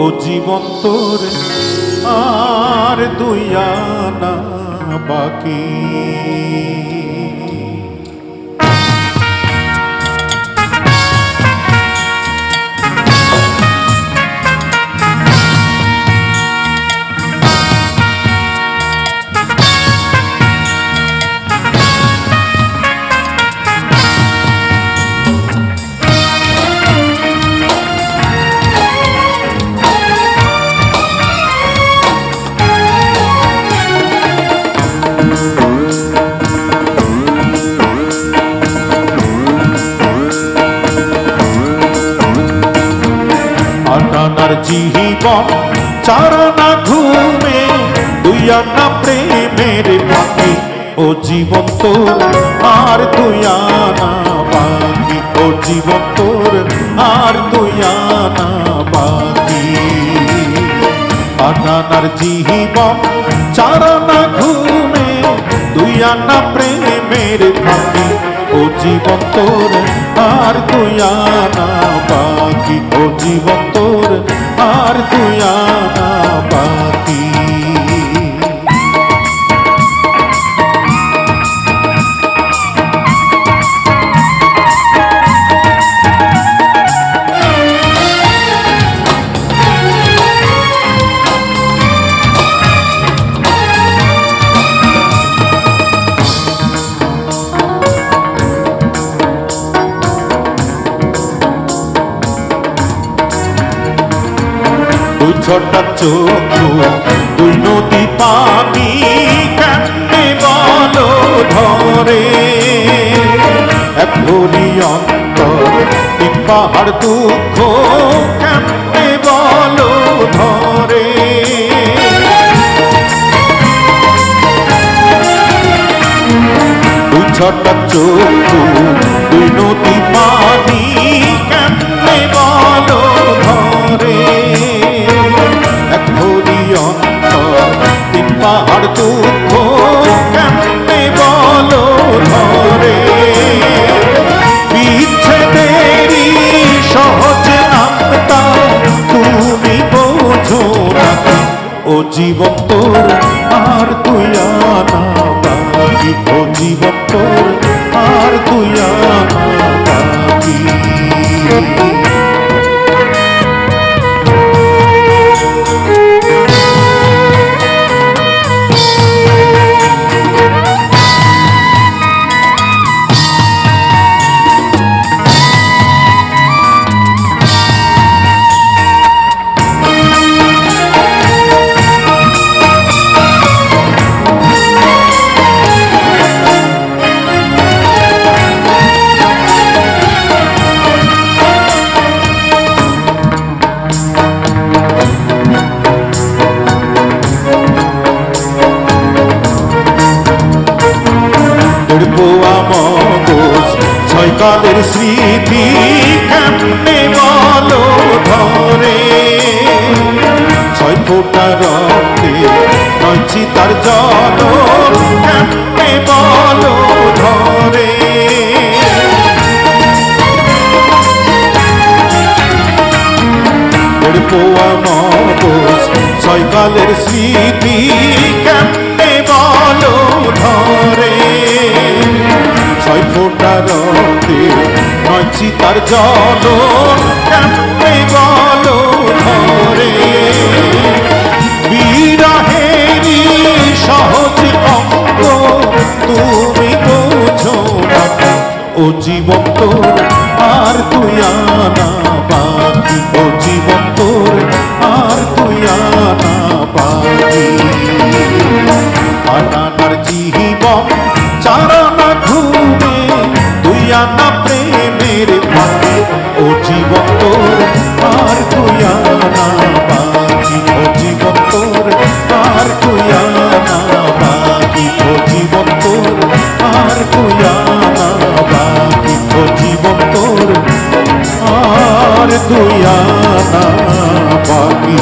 ও জীবন তোর আর দুই আনা বাকি। আটানার জীবন চারানা ঘুমে দুই আনা প্রেমের বাকি ও জীবন তোর, আর দুই আনা বাকি ও জীবন তোর, আর দুই আনা বাকি আটানার জীবন চারানা ঘুমে দুই আনা প্রেমের বাকি ও জীবন তোর, আর তুই আনা ছটা চক্ষু দুই নদী পানি, কেমনে বলো ধরে? এক ভরি অন্তর, তিন পাহাড় দুঃখ, কেমনে বলো ধরে? দুই ছটা চক্ষু দুই নদী পানি জীবন কালের স্মৃতি কেমনে বলো ধরে? ছয় ফোটা রক্তে নয় চিতার জল কেমনে বলো ধরে? তোর পোয়া মগজ, ছয় কালের স্মৃতি কেমনে বলো ধরে? ছয় ফোটা রক্তে নয় চিতার জল কেমনে বলো ধরে। বিরহেরই সহজ অঙ্গ, তুমি বোঝো ও জীবন আনা প্রেমের বাকি ও জীবন তোর আর তুই আনা বাকি, ও জীবন তোর আর তুই আনা বাকি, ও জীবন তোর আর তুই আনা বাকি, ও জীবন তোর আর বাকি।